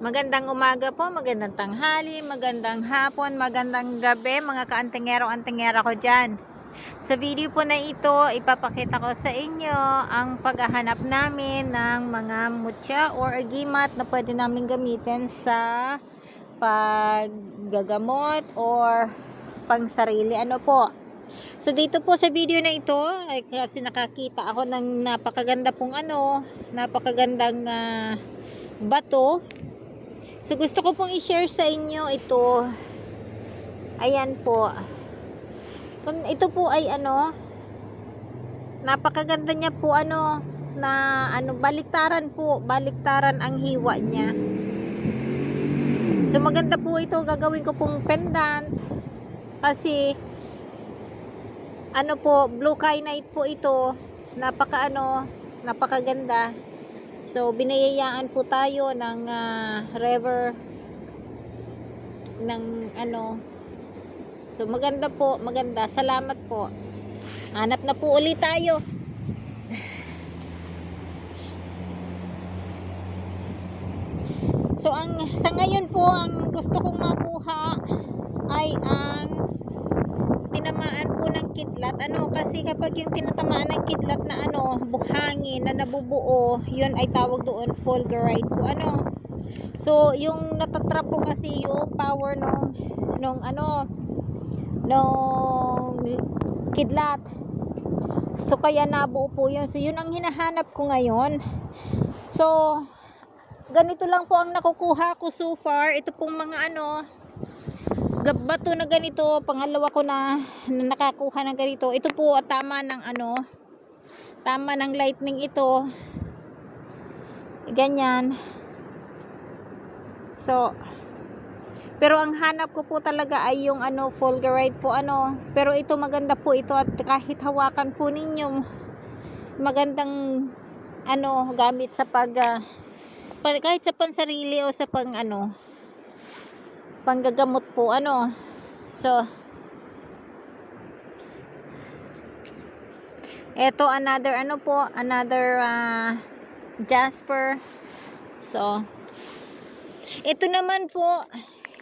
Magandang umaga po, magandang tanghali, magandang hapon, magandang gabi mga kaantingero-antingera ko dyan. Sa video po na ito, ipapakita ko sa inyo ang paghahanap namin ng mga mutya or agimat na pwede namin gamitin sa paggagamot or pang sarili. Ano po? So dito po sa video na ito, ay kasi nakakita ako ng napakaganda pong ano, napakagandang ah, bato So gusto ko pong i-share sa inyo ito. Ayan po. Ito po ay ano, napakaganda niya po ano, na ano, baliktaran po, baliktaran ang hiwa niya. So maganda po ito, gagawin ko pong pendant. Kasi, ano po, blue kyanite po ito. Napaka ano, napakaganda. So, binayayaan po tayo ng ah, river ng ano. So, maganda po, maganda. Salamat po. Hanap na po ulit tayo. So, ang sa ngayon po, ang gusto kong makuha ay ang tinamaan po ng kidlat. Ano, kasi kapag yung tinatamaan ng kidlat na ano, buhangin na nabubuo, yun ay tawag doon fulgurite po. Ano? So, yung natatrap po kasi yung power nung nung ano nung kidlat. So, kaya nabuo po yun. So, yun ang hinahanap ko ngayon. So, ganito lang po ang nakukuha ko so far. Ito pong mga ano, bato na ganito, pangalawa ko na, na nakakuha ng ganito. Ito po at tama ng ano, tama ng lightning ito. Ganyan. So, pero ang hanap ko po talaga ay yung ano, fulgurite po ano. Pero ito maganda po ito at kahit hawakan po ninyo, magandang ano, gamit sa pag, ah, pa- kahit sa pansarili o sa pang ano, panggagamot po ano so eto another ano po another ah, jasper so ito naman po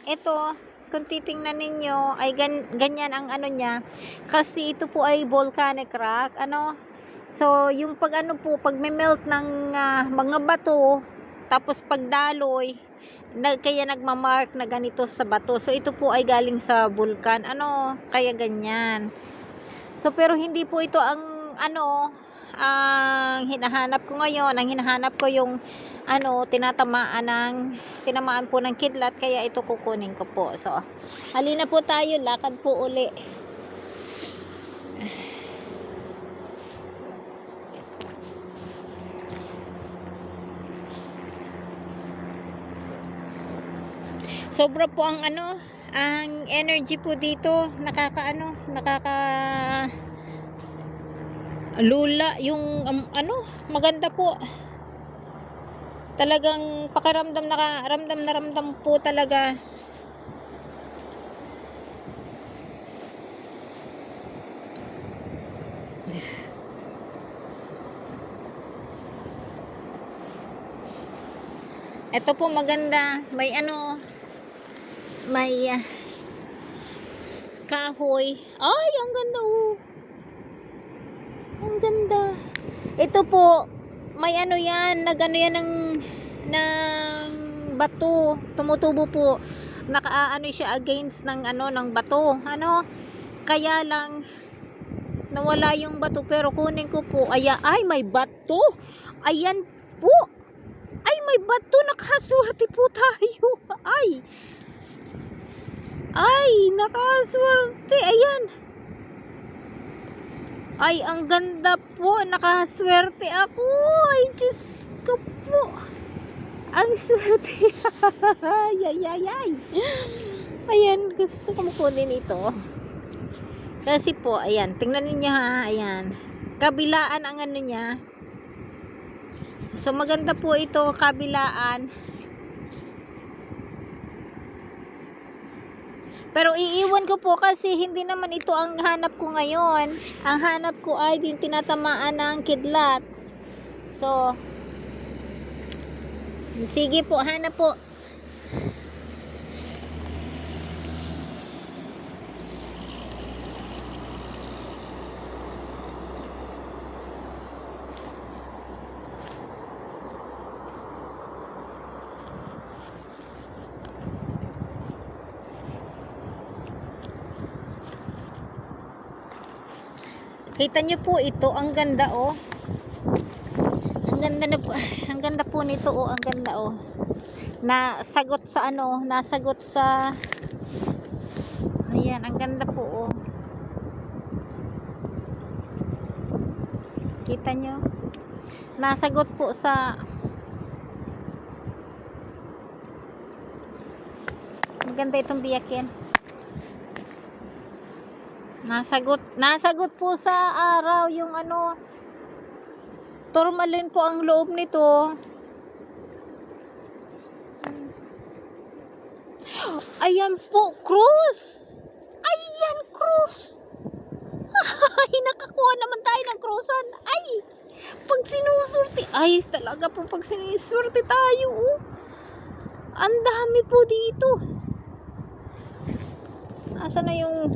ito kung titingnan ninyo ay gan, ganyan ang ano niya kasi ito po ay volcanic rock ano so yung pag ano po pag melt ng ah, mga bato tapos pagdaloy na, kaya nagmamark na ganito sa bato. So, ito po ay galing sa vulkan. Ano, kaya ganyan. So, pero hindi po ito ang, ano, ang hinahanap ko ngayon. Ang hinahanap ko yung, ano, tinatamaan ng, tinamaan po ng kidlat. Kaya ito kukunin ko po. So, halina po tayo. Lakad po uli. Sobra po ang ano ang energy po dito. Nakakaano nakaka lula yung um, ano maganda po. Talagang pakaramdam naka ramdam na ramdam po talaga. Ito po maganda. May ano may s- kahoy. Ay, ang ganda oh. Ang ganda. Ito po, may ano yan, nagano yan ng ng bato. Tumutubo po. Nakaano siya against ng ano ng bato. Ano? Kaya lang nawala yung bato pero kunin ko po. Ay, ay may bato. Ayan po. Ay, may bato. Nakaswerte po tayo. Ay, ay, nakaswerte. Ayan. Ay, ang ganda po. Nakaswerte ako. Ay, Diyos ko po. Ang swerte. ay, ay, ay, ay. Ayan, gusto ko makunin ito. Kasi po, ayan. Tingnan ninyo ha. Ayan. Kabilaan ang ano niya. So, maganda po ito. Kabilaan. Pero iiwan ko po kasi hindi naman ito ang hanap ko ngayon. Ang hanap ko ay yung tinatamaan ng kidlat. So, sige po, hanap po. Kita nyo po ito, ang ganda oh. Ang ganda na po, ang ganda po nito oh, ang ganda oh. Nasagot sa ano, nasagot sa Ayan, ang ganda po oh. Kita nyo? Nasagot po sa Ang ganda itong biyakin. Nasagot, nasagot po sa araw yung ano, turmalin po ang loob nito. Ayan po, cross! Ayan, cross! Ay, nakakuha naman tayo ng crossan. Ay! Pag sinusurti, ay talaga po pag sinusurti tayo, oh. Ang dami po dito. Asa na yung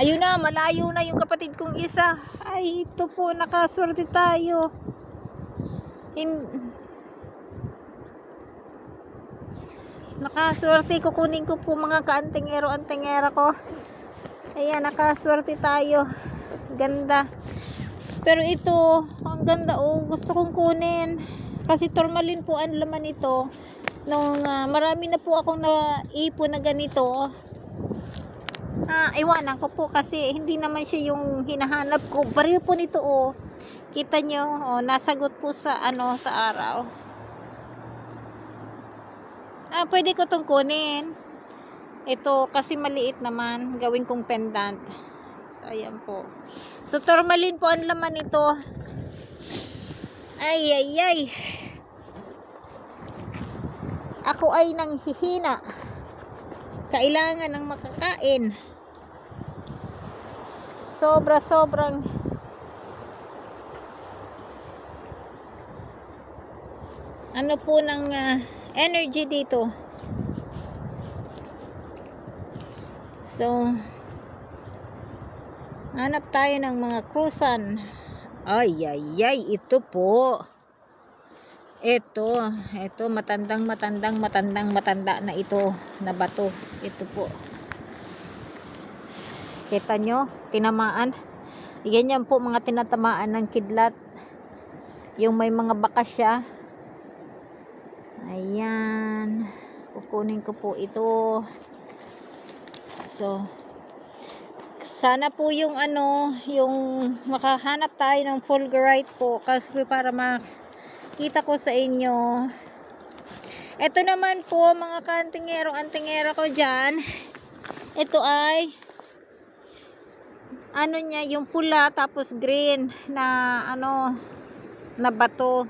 Ayun na, malayo na yung kapatid kong isa. Ay, ito po, nakaswerte tayo. Hin nakaswerte, kukunin ko po mga kaantingero, antingera ko. Ayan, nakaswerte tayo. Ganda. Pero ito, ang ganda oh, gusto kong kunin. Kasi tourmaline po ang laman nito. Nung ah, marami na po akong naipon na ganito. Ah, iwanan ko po kasi hindi naman siya yung hinahanap ko. Pareho po nito oh. Kita nyo, oh, nasagot po sa ano sa araw. Ah, pwede ko tong kunin. Ito kasi maliit naman, gawin kong pendant. So ayan po. So tourmaline po ang laman nito. Ay ay ay. Ako ay nanghihina. Kailangan ng makakain sobra sobrang. Ano po ng ah, energy dito? So hanap tayo ng mga cruisan ay ay ay ito po. Ito ito matandang matandang matandang matanda na ito na bato. Ito po Kita nyo, tinamaan. Ganyan po mga tinatamaan ng kidlat. Yung may mga bakas siya. Ayan. Kukunin ko po ito. So, sana po yung ano, yung makahanap tayo ng fulgurite po. Kasi para makita ko sa inyo. Ito naman po, mga kantingero, antingero ko dyan. Ito ay ano niya yung pula tapos green na ano na bato.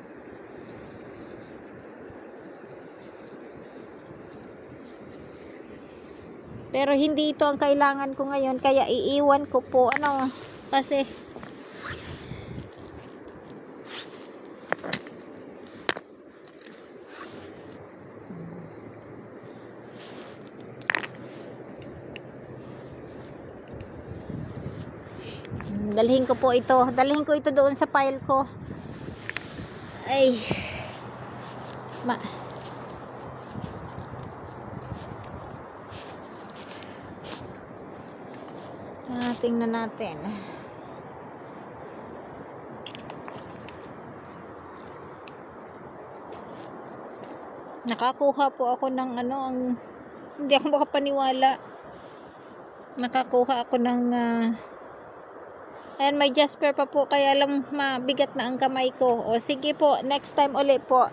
Pero hindi ito ang kailangan ko ngayon kaya iiwan ko po ano kasi dalhin ko po ito. Dalhin ko ito doon sa pile ko. Ay. Ma. Ah, tingnan natin. Nakakuha po ako ng ano ang hindi ako makapaniwala. Nakakuha ako ng ah, And may Jasper pa po, kaya lang mabigat na ang kamay ko. O sige po, next time ulit po.